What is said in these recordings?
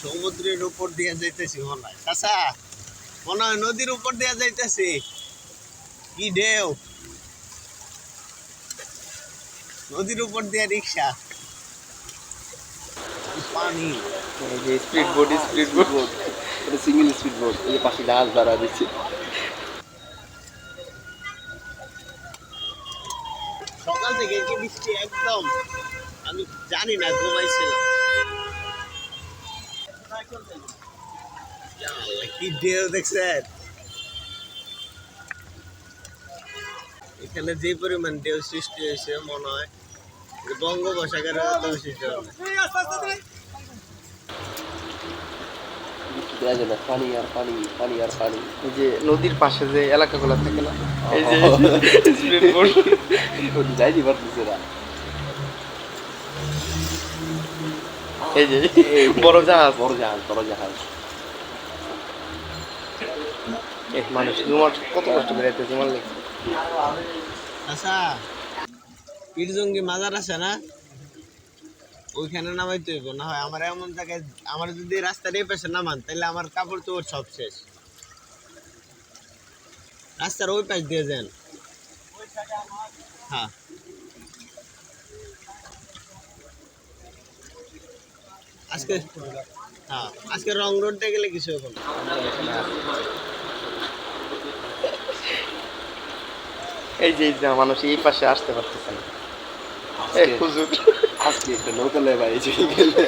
সমুদ্রের উপর দিয়ে যাইতেছি মনে হয়। মনে হয় নদীর উপর দিয়ে যাইতেছি। কি ঢেউ। নদীর উপর দিয়ে রিক্সা। পানি। Speed boat speed boat single speed boat এই পাশে জাহাজ দাঁড়া দিচ্ছে। বৃষ্টি? একদম। আমি জানি না, ঘুমাইছিলাম। এখানে যে পরিমাণ ঢেউ সৃষ্টি হয়েছে, মনে হয় বঙ্গোপসাগরে যায় না পানি আর পানি পানি আর পানি যে নদীর পাশে যে এলাকাগুলো থাকে না এই মানুষ তোমার কত আচ্ছা মাজার আছে না ওইখানে নামাইতে হইব না হয় আমার এমন জায়গায় আমার যদি রাস্তার এই পাশে নামান তাহলে আমার কাপড় চোপড় সব শেষ রাস্তার ওই পাশ দিয়ে যান। হ্যাঁ। আজকে হ্যাঁ আজকে রং রোড দিয়ে গেলে কিছু এখন এই যে, মানুষ এই পাশে আসতে পারতেছে না। আজকে একটা নৌকা লয়ে বাড়িয়েছি গেলে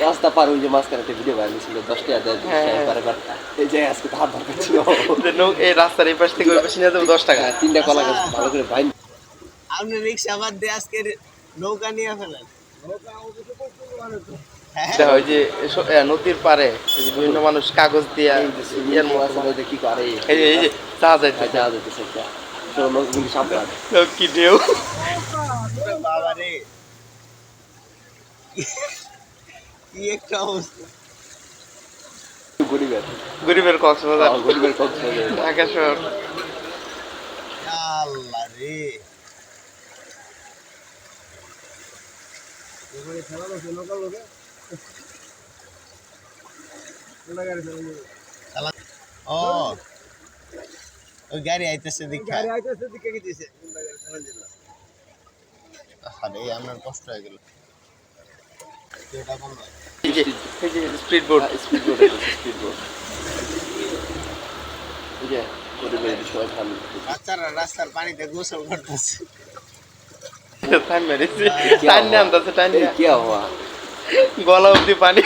রাস্তা পার ওই যে মাঝখানে ভিডিও বাইরে দশ টাকা দেয়। এবার এবার এই যে আজকে ধার দরকার ছিল এই রাস্তার এই পাশ থেকে ওই পাশে নিয়ে যাব দশ টাকা তিনটা কলা গাছ ভালো করে বাইন আপনি রিক্সা বাদ দিয়ে আজকে নৌকা নিয়ে ফেলেন ওই যে নদীর পারে বিভিন্ন মানুষ কাগজ দিয়ে কি করে এই যে- যাইতে কি ঢেউ বাবা রে কি একটা অবস্থা গরিবের গরিবের কক্সবাজার গরিবের কক্সবাজার ঢাকা শহর আল্লাহ রে চালা- ও ওই গাড়ি আইতেছে আরে আমার কষ্ট হয়ে গেল। হয়। এই যে এই যে speed boat speed boat speed boat এই যে গরিবের সবাই ভালো। বাচ্চারা রাস্তার পানিতে গোসল করতেছে। টাইম মেরেছি। টাইম নিয়ে আনতেছে টাইম এই কি হওয়া গলা অব্দি পানি।